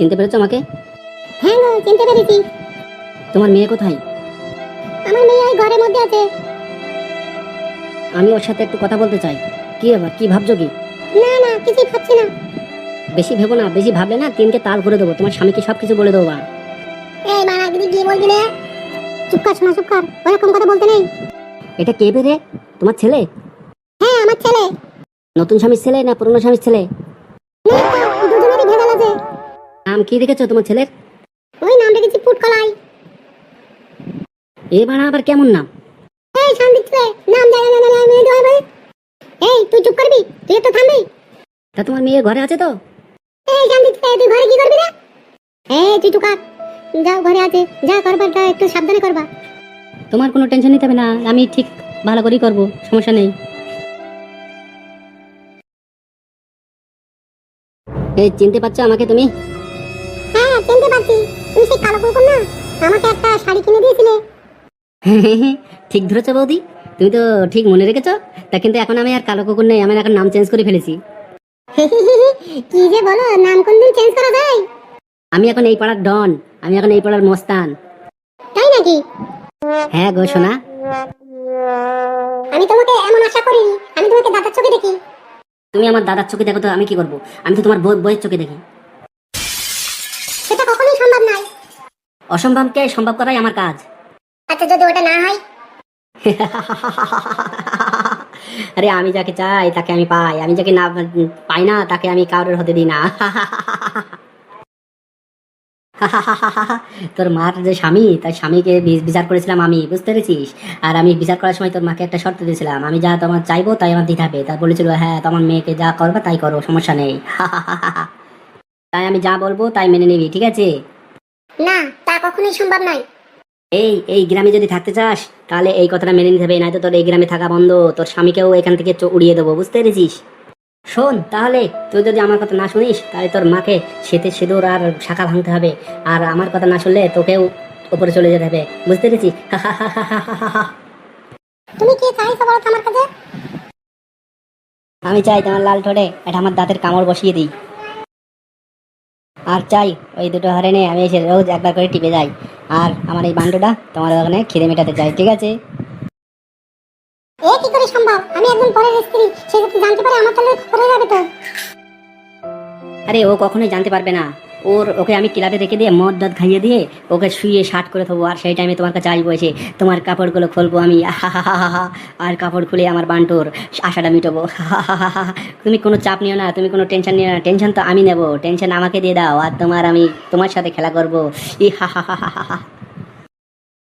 চিনতে পেরেছ আমাকে? হ্যাঁ গো চিনতে পেরেছি। তোমার মেয়ে কোথায়? আমার মেয়ে ওই ঘরের মধ্যে আছে। আমি ওর সাথে একটু কথা বলতে চাই। কি ব্যাপার? কি ভাবছ কি? না না কিছুই খাচ্ছি না। বেশি ভেবো না বেশি ভাবলে না তিনকে তাল করে দেবো। তোমার স্বামীকে সব কিছু বলে দেবো বা? এই মারা যদি গিয়ে বলবি না। চুপ কর শোনা চুপ কর। ওরকম কথা বলতে নেই। এটা কে বেরে তোমার ছেলে? হ্যাঁ আমার ছেলে। নতুন স্বামীর ছেলে না পুরনো স্বামীর ছেলে? নাম কি রেখেছো তোমার ছেলের? ওই নাম রেখেছি পুটকলাই। এ বাড়া আবার কেমন নাম? এই শান্তি ছেলে নাম জানা না না মেনে দেওয়া হবে এই তুই চুপ করবি? তুই একটু থামবি। তা তোমার মেয়ে ঘরে আছে তো? এই শান্তি ছেলে তুই ঘরে কি করবি রে? এই তুই চুপ কর। যাও ঘরে আছে। যা করবারটা একটু সাবধানে করবা। তোমার কোনো টেনশন নিতে হবে না আমি ঠিক ভালো করেই করব সমস্যা নেই। এই চিনতে পারছ আমাকে তুমি? সেই কালো কুকুর না? আমাকে একটা শাড়ি কিনে দিয়েছিলে। ঠিক ধরেছো বৌদি। তুমি তো ঠিক মনে রেখেছ তা কিন্তু এখন আমি আর কালো কুকুর নেই আমি এখন নাম চেঞ্জ করে ফেলেছি। কি যে বলো নাম কোনদিন চেঞ্জ করা যায়? আমি এখন এই পাড়ার ডন আমি এখন এই পাড়ার মস্তান। তাই নাকি? হ্যাঁ গো সোনা। আমি তোমাকে এমন আশা করিনি আমি তোমাকে দাদার চোখে দেখি। তুমি আমার দাদার চোখে দেখো তো আমি কি করব? আমি তো তোমার বই বইয়ের চোখে দেখি সেটা কখনোই সম্ভব নয় অসম্ভবকে সম্ভব করাই আমার কাজ। আচ্ছা যদি ওটা না হয়? আরে আমি যাকে চাই তাকে আমি পাই। আমি যাকে না পাই না তাকে আমি কারোর হতে দিই না। তোর মার যে স্বামী তার স্বামীকে বিচার করেছিলাম আমি বুঝতে পেরেছিস? আর আমি বিচার করার সময় তোর মাকে একটা শর্ত দিয়েছিলাম। আমি যা তোমার চাইব তাই আমার দিতে হবে। তার বলেছিল হ্যাঁ তোমার মেয়েকে যা করবে তাই করো সমস্যা নেই। তাই আমি যা বলব তাই মেনে নিবি ঠিক আছে? না। তা কখনোই সম্ভব নয়। এই এই গ্রামে যদি থাকতে চাস তাহলে এই কথাটা মেনে নিতে হবে নয়তো তোর এই গ্রামে থাকা বন্ধ। তোর স্বামীকেও এখান থেকে উড়িয়ে দেবো বুঝতে পেরেছিস? শোন তাহলে তুই যদি আমার কথা না শুনিস তাহলে তোর মাকে শীতে সিঁদুর আর শাখা ভাঙতে হবে। আর আমার কথা না শুনলে তোকেও উপরে চলে যেতে হবে বুঝতে পেরেছিস? তুমি কি চাইছো বলো আমার কাছে? আমি চাই তোমার লাল ঠোঁটে এটা আমার দাঁতের কামড় বসিয়ে দিই। আর চাই ওই দুটো হরে নেই আমি এসে রোজ একবার করে টিপে যাই। আর আমার এই বান্ডুটা তোমার ওখানে খিদে মেটাতে চাই ঠিক আছে? এ কি করে সম্ভব? আমি একজন পরের স্ত্রী সে যদি জানতে পারে আমার তাহলে খবর যাবে তো। আরে ও কখনোই জানতে পারবে না। ওর ওকে আমি ক্লাবে রেখে দিয়ে মদ দদ খাইয়ে দিয়ে ওকে শুয়ে শার্ট করে থবো আর সেই টাইমে তোমার কাছে আসব এসে তোমার কাপড়গুলো খুলবো আমি আর কাপড় খুলে আমার বান্টোর আশাটা মিটবো তুমি কোনো চাপ নিও না তুমি কোনো টেনশন নিও না টেনশন তো আমি নেব টেনশন আমাকে দিয়ে দাও আর তোমার আমি তোমার সাথে খেলা করব ই হা হা হা হা